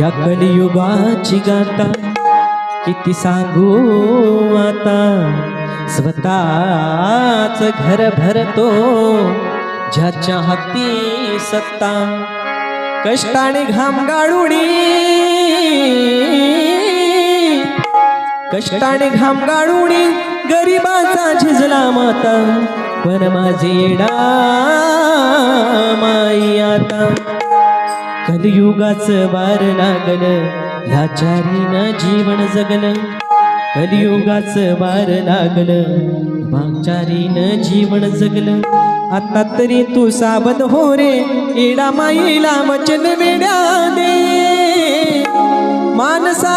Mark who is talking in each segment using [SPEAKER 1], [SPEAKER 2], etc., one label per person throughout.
[SPEAKER 1] या कलियुगाची गाता किती सांगू आता? स्वतःच घर भरतो ज्याच्या हाती सत्ता कष्टाने घाम गाळुणी कष्टाने घाम गाळुणी गरिबाचा झिजला माता पण माझे माई आता. कलियुगाचं वार लागल ह्याचारीनं जीवन जगल कलियुगाचं वार लागल वाचारीनं जीवन जगल आता तरी तू सावध हो रे एडा माईला वचन वेड्या दे. मानसा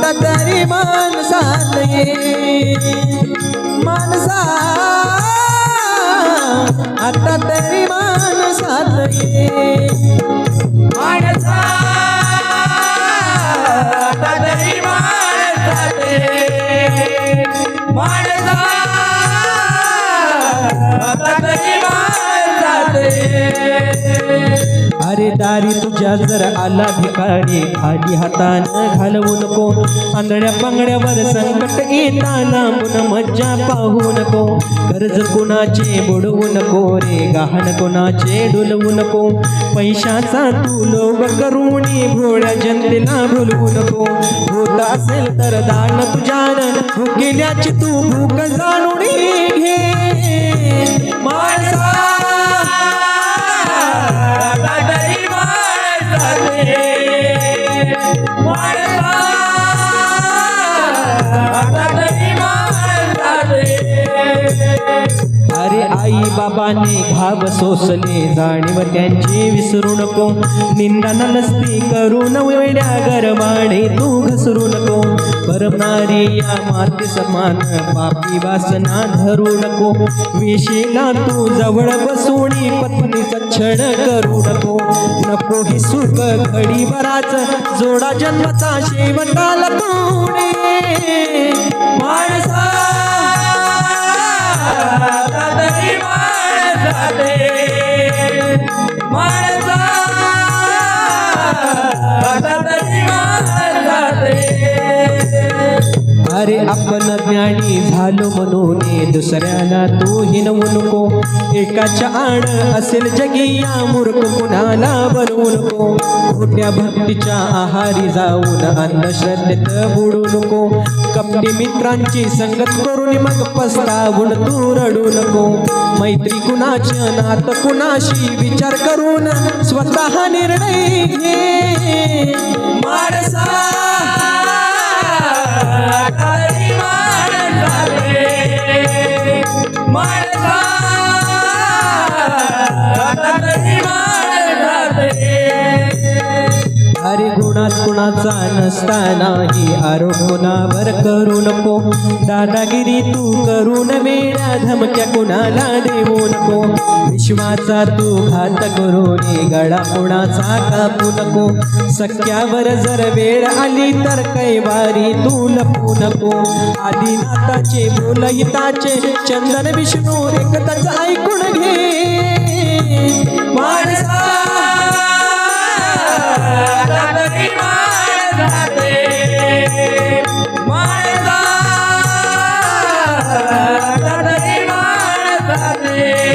[SPEAKER 1] आता तरी माणसाने. माणसा आता तरी मानसात ये दारी तुझ्या जर आला भिकारी खाली हातानं घालवू नको. आंधळ्या पांगड्यावर संकट येता लांबून मज्जा पाहू नको. कर्ज कुणाचे बुडवू नको रे गहाण कोणाचे डुलवू नको. पैशाचा तू लोभ करुणी भोळ्या जनतेला भुलवू नको. होत असेल तर दान तुझ्यानं भुकेल्याची तू भूक जाणून घे. बाबाने घाव सोसले. जाणीव त्यांची विसरू नको. निंदा नसती करून वेड्या गरमाणे तू घसरू नको. परमारी या माती समान पापी वासना धरू नको. विशीला तू जवळ बसूनी पत्नीचा छळ करू नको. नको ही सुख घडी बराच. जोडा जन्माचा शेवटाला तोडे झालो म्हणून दुसऱ्याला तू हिनवू नको एकाच्या आड असेल जगी या मूर्ख कुणाला बनवू नको. खोट्या भक्तीच्या आहारी जाऊन अंधश्रद्धेत बुडू नको. कपटी मित्रांची संगत करून मग पसरावून तू रडू नको. मैत्री कुणाच्या नात कुणाशी विचार करून स्वतः निर्णय घे.
[SPEAKER 2] माणसा
[SPEAKER 1] अरे गुणात कुणाचा नसतानाही आरोप कुणावर करू नको दादागिरी तू करून वेळा धमक्या कुणाला देऊ नको विश्वाचा तू घात करून गळा कुणाचा कापू नको सख्यावर जर वेळ आली तर कैवारी तू लपू नको आदिनाथाचे बोल हिताचे चंदन विष्णू एकताच ऐकून घे. Yeah.